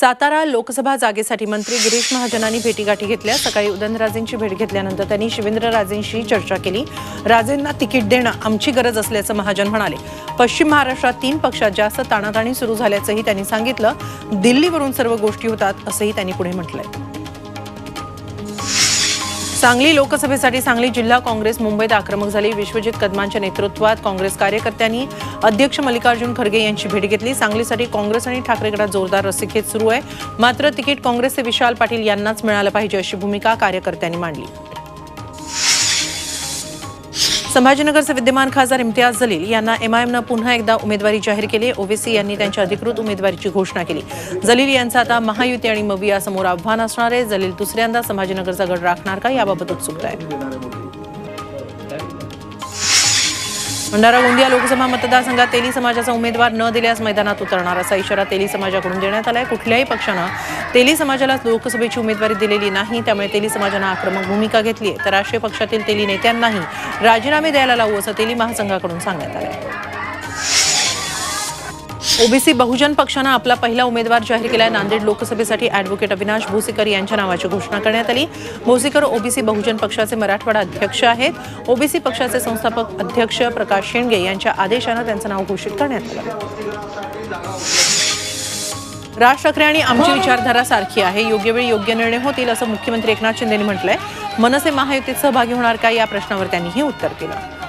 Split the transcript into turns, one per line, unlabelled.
सातारा लोकसभा जागेसाठी मंत्री गिरीश महाजनांनी भेटीगाठी घेतल्या. सकाळी उदयनराजेंची भेट घेतल्यानंतर त्यांनी शिवेंद्रराजेंशी चर्चा केली. राजेंना तिकीट देणं आमची गरज असल्याचं महाजन म्हणाले. पश्चिम महाराष्ट्रात तीन पक्षात जास्त ताणाताणी सुरू झाल्याचंही त्यांनी सांगितलं. दिल्लीवरून सर्व गोष्टी होतात असंही त्यांनी पुढे म्हटलंय. सांगली लोकसभेसाठी सांगली जिल्हा काँग्रेस मुंबईत आक्रमक झाली. विश्वजित कदमांच्या नेतृत्वात काँग्रेस कार्यकर्त्यांनी अध्यक्ष मल्लिकार्जुन खरगे यांची भेट घेतली. सांगलीसाठी काँग्रेस आणि ठाकरे गटात जोरदार रस्सीखेच सुरू आहे. मात्र तिकीट काँग्रेसचे विशाल पाटील यांनाच मिळालं पाहिजे अशी भूमिका कार्यकर्त्यांनी मांडली. संभाजीनगरचे विद्यमान खासदार इम्तियाज जलील यांना एमआयएमनं पुन्हा एकदा उमेदवारी जाहीर केली. ओवेसी यांनी त्यांच्या अधिकृत उमेदवारीची घोषणा केली. जलील यांचं आता महायुती आणि मविया समोर आव्हान असणार आहे. जलील दुसऱ्यांदा संभाजीनगरचा गड राखणार का? याबाबत उत्सुकता आहे. भंडारा गोंदिया लोकसभा मतदारसंघात तेली समाजाचा उमेदवार न दिल्यास मैदानात उतरणार असा इशारा तेली समाजाकडून देण्यात आलाय. कुठल्याही पक्षानं तेली समाजाला लोकसभेची उमेदवारी दिलेली नाही त्यामुळे तेली समाजानं आक्रमक भूमिका घेतली आहे तर राष्ट्रीय पक्षातील तेली नेत्यांनाही राजीनामे द्यायला लावू असं तेली महासंघाकडून सांगण्यात आलं ओबीसी बहुजन पक्षानं आपला पहिला उमेदवार जाहीर केलाय. नांदेड लोकसभेसाठी अॅडव्होकेट अविनाश भोसीकर यांच्या नावाची घोषणा करण्यात आली. भोसीकर ओबीसी बहुजन पक्षाचे मराठवाडा अध्यक्ष आहेत. ओबीसी पक्षाचे संस्थापक अध्यक्ष प्रकाश शेंडगे यांच्या आदेशानं त्यांचं नाव घोषित करण्यात आलं. राज ठाकरे आणि आमची विचारधारा सारखी आहे. योग्य वेळी योग्य निर्णय होतील असं मुख्यमंत्री एकनाथ शिंदेनी म्हटलंय. मनसे महायुतीत सहभागी होणार का या प्रश्नावर त्यांनी हे उत्तर दिलं